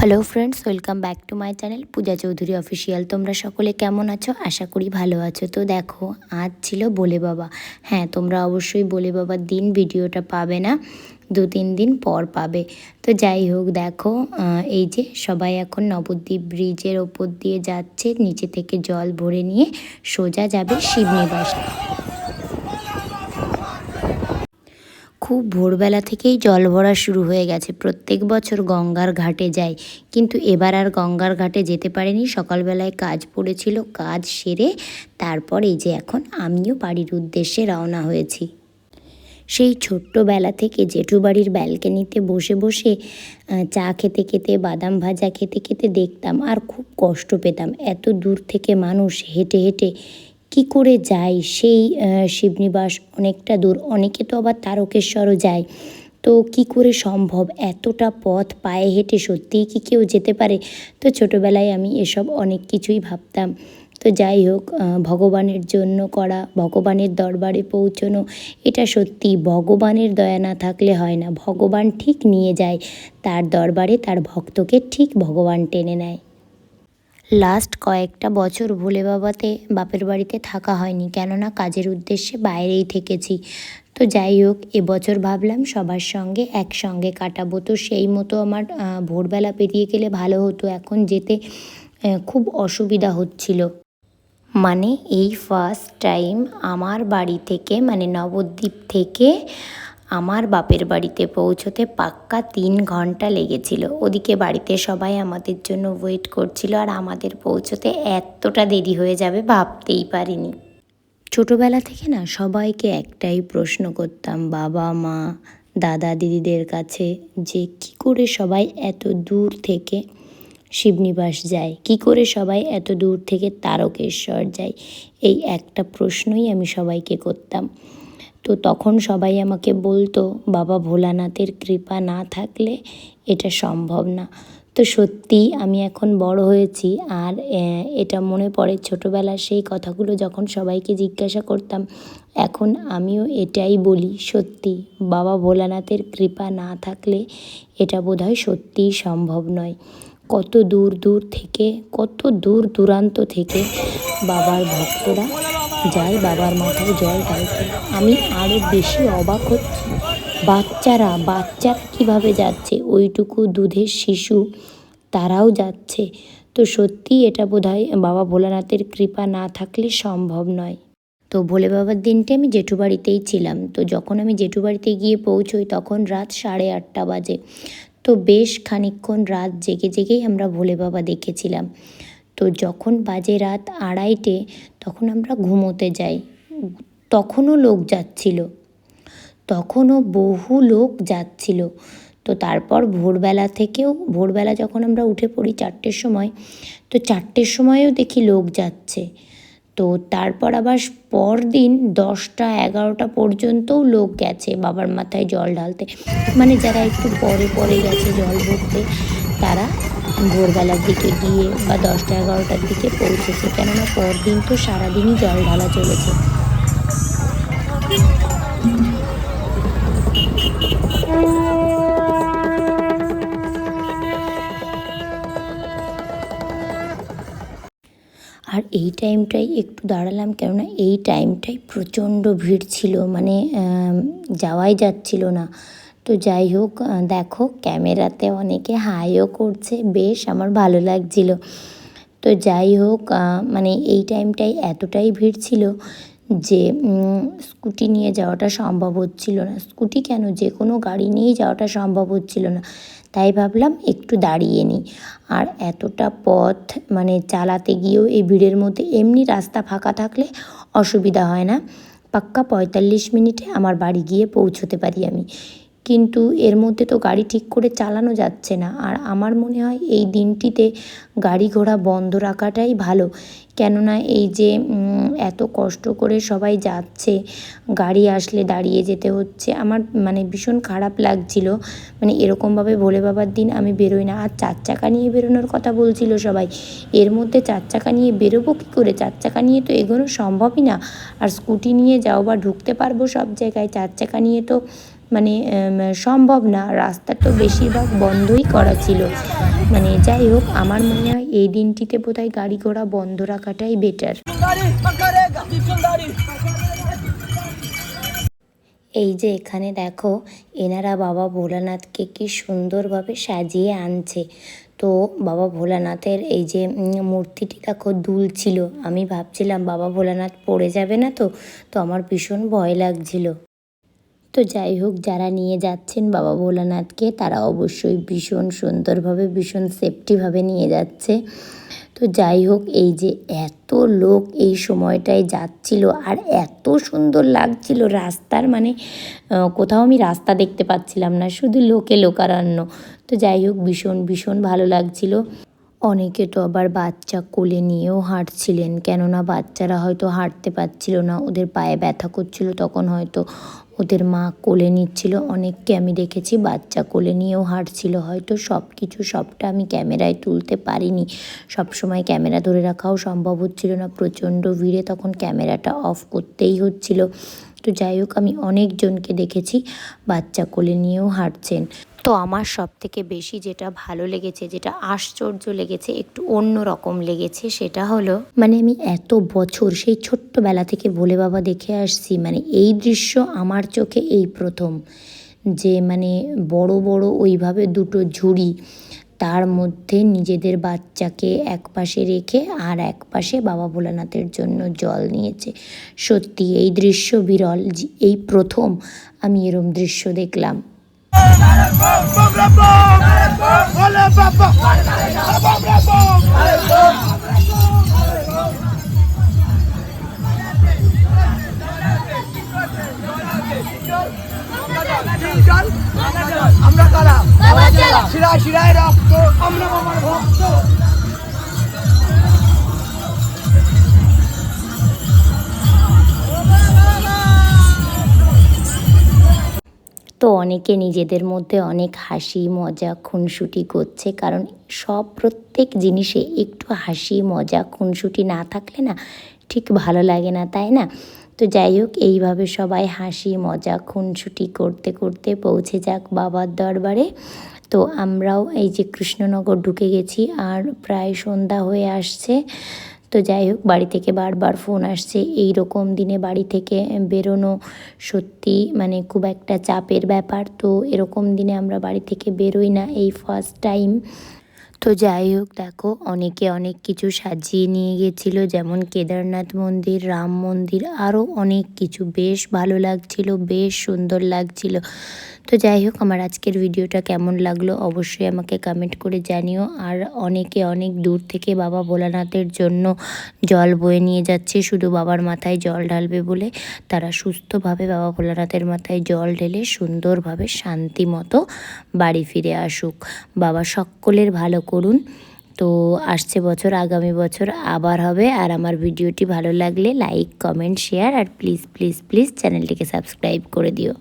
Hello friends welcome back to my channel Puja Chowdhury official তোমরা সকলে কেমন আছো? আশা করি ভালো আছো। তো দেখো, আজ ছিল বলে বাবা। হ্যাঁ তোমরা অবশ্যই বলে বাবার দিন ভিডিওটা পাবে না, দু তিন দিন পর পাবে। তো যাই হোক, দেখো এই যে সবাই এখন নবদ্বীপ ব্রিজের ওপর দিয়ে যাচ্ছে, নিচে থেকে জল ভরে নিয়ে সোজা যাবে শিবনিবাস। খুব ভোরবেলা থেকেই জল ভরা শুরু হয়ে গেছে। প্রত্যেক বছর গঙ্গার ঘাটে যাই। কিন্তু এবার আর গঙ্গার ঘাটে যেতে পারিনি। সকালবেলায় কাজ পড়েছিল, কাজ সেরে তারপর এই যে এখন আমিও বাড়ির উদ্দেশ্যে রওনা হয়েছি। সেই ছোট্টবেলা থেকে জেঠু বাড়ির ব্যালকানিতে বসে বসে চা খেতে খেতে, বাদাম ভাজা খেতে খেতে দেখতাম আর খুব কষ্ট পেতাম। এত দূর থেকে মানুষ হেঁটে হেঁটে কি করে যায়? সেই শিবনিবাস অনেকটা দূর। অনেকে তো আবার তারকেশ্বরও যায়। তো কি করে সম্ভব? এতটা পথ, পায়ে হেঁটে সত্যিই কি কেউ যেতে পারে? তো ছোটোবেলায় আমি এসব অনেক কিছুই ভাবতাম। তো যাই হোক ভগবানের জন্য করা, ভগবানের দরবারে পৌঁছনো, এটা সত্যি ভগবানের দয়া না থাকলে হয় না। ভগবান ঠিক নিয়ে যায়। তার দরবারে তার ভক্তকে ঠিক ভগবান টেনে নেয়। লাস্ট কয়েকটা বছর ভোলে বাবাতে, বাপের বাড়িতে থাকা হয়নি। কেননা কাজের উদ্দেশ্যে বাইরেই থেকেছি। তো যাই হোক এবছর ভাবলাম সবার সঙ্গে একসঙ্গে কাটাবো। তো সেই মতো আমার ভোরবেলা পেরিয়ে গেলে ভালো হতো। এখন যেতে খুব অসুবিধা হচ্ছিল। মানে এই ফার্স্ট টাইম আমার বাড়ি থেকে মানে নবদ্বীপ থেকে আমার বাপের বাড়িতে পৌঁছোতে পাক্কা তিন ঘণ্টা লেগেছিল। ওদিকে বাড়িতে সবাই আমাদের জন্য ওয়েট করছিল আর আমাদের পৌঁছোতে এতটা দেরি হয়ে যাবে ভাবতেই পারিনি। ছোটোবেলা থেকে না সবাইকে একটাই প্রশ্ন করতাম, বাবা, মা, দাদা, দিদিদের কাছে যে কি করে সবাই এত দূর থেকে শিবনিবাস যায়, কি করে সবাই এত দূর থেকে তারকেশ্বর যায়, এই একটা প্রশ্নই আমি সবাইকে করতাম। তো তখন সবাই আমাকে বলতো, বাবা ভোলানাথের কৃপা না থাকলে এটা সম্ভব না। তো সত্যি আমি এখন বড় হয়েছি আর এটা মনে পড়ে ছোটোবেলার সেই কথাগুলো যখন সবাইকে জিজ্ঞাসা করতাম, এখন আমিও এটাই বলি, সত্যি, বাবা ভোলানাথের কৃপা না থাকলে এটা বোধহয় সত্যিই সম্ভব নয়। কত দূর দূর থেকে, কত দূর দূরান্ত থেকে বাবার ভক্তরা যায় বাবার মাথায় জল ঢালতে আমি আরও বেশি অবাক হচ্ছি। বাচ্চারা বাচ্চারা কীভাবে যাচ্ছে? ওইটুকু দুধের শিশু, তারাও যাচ্ছে। তো সত্যি এটা বোধহয় বাবা ভোলানাথের কৃপা না থাকলে সম্ভব নয়। তো ভোলে বাবার দিনটি আমি জেঠু বাড়িতেই ছিলাম। তো যখন আমি জেঠু বাড়িতে গিয়ে পৌঁছোই তখন রাত সাড়ে আটটা বাজে। তো বেশ খানিকক্ষণ রাত জেগে জেগেই আমরা ভোলে বাবা দেখেছিলাম। তো যখন বাজে রাত আড়াইটে তখন আমরা ঘুমোতে যাই। তখনও লোক যাচ্ছিল। তখনও বহু লোক যাচ্ছিল। তো তারপর ভোরবেলা থেকেও, ভোরবেলা যখন আমরা উঠে পড়ি চারটের সময়, তো চারটের সময়ও দেখি লোক যাচ্ছে। তো তারপর আবার পরদিন দশটা, এগারোটা পর্যন্তও লোক গেছে বাবার মাথায় জল ঢালতে। মানে যারা একটু পরে পরে গেছে জল ভরতে, তারা ভোরবেলার দিকে গিয়ে বা দশটা এগারোটার দিকে পৌঁছেছে, কেননা পরদিন তো সারাদিনই জল ঢালা চলেছে। আর এই টাইমটাই একটু দাঁড়ালাম, কেননা এই টাইমটাই প্রচণ্ড ভিড় ছিল মানে যাওয়াই যাচ্ছিল না। তো যাই হোক দেখো ক্যামেরাতে অনেকে হাইও করছে, বেশ আমার ভালো লাগছিল। তো যাই হোক মানে এই টাইমটাই এতটাই ভিড় ছিল যে স্কুটি নিয়ে যাওয়াটা সম্ভব হচ্ছিল না। স্কুটি কেন? যে কোনো গাড়ি নিয়েই যাওয়াটা সম্ভব হচ্ছিল না। তাই ভাবলাম একটু দাঁড়িয়ে নিই। আর এতটা পথ মানে চালাতে গিয়েও এই ভিড়ের মধ্যে এমনি রাস্তা ফাঁকা থাকলে অসুবিধা হয় না। পাক্কা পঁয়তাল্লিশ মিনিটে আমার বাড়ি গিয়ে পৌঁছোতে পারি আমি। কিন্তু এর মধ্যে তো গাড়ি ঠিক করে চালানো যাচ্ছে না। আর আমার মনে হয় এই দিনটিতে গাড়ি ঘোড়া বন্ধ রাখাটাই ভালো। কেননা এই যে এত কষ্ট করে সবাই যাচ্ছে, গাড়ি আসলে দাঁড়িয়ে যেতে হচ্ছে, আমার মানে ভীষণ খারাপ লাগছিল। মানে এরকমভাবে ভোলে বাবার দিন আমি বেরোই না। আর চার চাকা নিয়ে বেরোনোর কথা বলছিল সবাই। এর মধ্যে চার চাকা নিয়ে বেরোবো কী করে? চার চাকা নিয়ে তো এগোনো সম্ভবই না। আর স্কুটি নিয়ে যাও বা ঢুকতে পারব সব জায়গায়। চার চাকা নিয়ে তো মানে সম্ভব না। রাস্তা তো বেশিরভাগ বন্ধই করা ছিল। মানে যাই হোক, আমার মনে হয় এই দিনটিতে বোধহয় গাড়ি ঘোড়া বন্ধ রাখাটাই বেটার এই যে এখানে দেখো, এনারা বাবা ভোলানাথকে কি সুন্দরভাবে সাজিয়ে আনছে। তো বাবা ভোলানাথের এই যে মূর্তিটি দেখো দুলছিল। আমি ভাবছিলাম বাবা ভোলানাথ পড়ে যাবে না তো তো আমার ভীষণ ভয় লাগছিল। তো যাই হোক, যারা নিয়ে যাচ্ছেন বাবা ভোলানাথকে, তারা অবশ্যই ভীষণ সুন্দরভাবে, ভীষণ সেফটিভাবে নিয়ে যাচ্ছে। তো যাই হোক, এই যে এত লোক এই সময়টায় যাচ্ছিল আর এত সুন্দর লাগছিল রাস্তার মানে কোথাও আমি রাস্তা দেখতে পাচ্ছিলাম না, শুধু লোকে লোকারণ্য। তো যাই হোক, ভীষণ ভীষণ ভালো লাগছিল। অনেকে তো আবার বাচ্চা কোলে নিয়েও হাঁটছিলেন। কেননা বাচ্চারা হয়তো হাঁটতে পারছিল না, ওদের পায়ে ব্যথা করছিল, তখন হয়তো ওদের মা কোলে নিচ্ছিল। অনেককে আমি দেখেছি বাচ্চা কোলে নিয়েও হাঁটছিল। হয়তো সব কিছু সবটা আমি ক্যামেরায় তুলতে পারিনি। সব সময় ক্যামেরা ধরে রাখাও সম্ভব হচ্ছিল না। প্রচণ্ড ভিড়ে তখন ক্যামেরাটা অফ করতেই হচ্ছিল। তো যাই হোক, আমি অনেকজনকে দেখেছি বাচ্চা কোলে নিয়েও হাঁটছেন। তো আমার সব থেকে বেশি যেটা ভালো লেগেছে, যেটা আশ্চর্য লেগেছে, একটু অন্য রকম লেগেছে সেটা হলো মানে আমি এত বছর সেই ছোট্টবেলা থেকে ভোলে বাবা দেখে আসছি মানে এই দৃশ্য আমার চোখে এই প্রথম, যে মানে বড় বড় ওইভাবে দুটো ঝুড়ি তার মধ্যে নিজেদের বাচ্চাকে এক পাশে রেখে আর এক পাশে বাবা ভোলানাথের জন্য জল নিয়েছে। সত্যি এই দৃশ্য বিরল এই প্রথম আমি এরম দৃশ্য দেখলাম। আমরা কারা শিরায় শিরায় রক্ত আমরা আমার ভক্ত। তো অনেকে নিজেদের মধ্যে অনেক হাসি, মজা, খুনসুটি করছে। কারণ সব প্রত্যেক জিনিসে একটু হাসি, মজা, খুনসুটি না থাকলে না ঠিক ভালো লাগে না, তাই না? তো যাই হোক, এইভাবে সবাই হাসি, মজা, খুনসুটি করতে করতে পৌঁছে যাক বাবার দরবারে। তো আমরাও এই যে কৃষ্ণনগর ঢুকে গেছি আর প্রায় সন্ধ্যা হয়ে আসছে। তো যাই হোক, বাড়ি থেকে বারবার ফোন আসছে। এই রকম দিনে বাড়ি থেকে বেরোনো সত্যি মানে খুব একটা চাপের ব্যাপার। তো এরকম দিনে আমরা বাড়ি থেকে বেরোই না এই ফার্স্ট টাইম তো যাই হোক, দেখো, অনেকে অনেক কিছু সাজিয়ে নিয়ে গেছিল, যেমন কেদারনাথ মন্দির, রাম মন্দির আরও অনেক কিছু। বেশ ভালো লাগছিল, বেশ সুন্দর লাগছিল। তো যাই হোক, আমার আজকের ভিডিওটা কেমন লাগল অবশ্যই আমাকে কমেন্ট করে জানিও। আর অনেকে অনেক দূর থেকে বাবা ভোলানাথের জন্য জল বয়ে নিয়ে যাচ্ছে, শুধু বাবার মাথায় জল ঢালবে বলে। তারা সুস্থভাবে বাবা ভোলানাথের মাথায় জল ঢেলে সুন্দরভাবে শান্তি মতো বাড়ি ফিরে আসুক। বাবা সকলের ভালো করুন। তো আসছে বছর, আগামী বছর আবার হবে। আর আমার ভিডিওটি ভালো লাগলে লাইক কমেন্ট শেয়ার আর প্লিজ প্লিজ প্লিজ চ্যানেলটিকে সাবস্ক্রাইব করে দিও।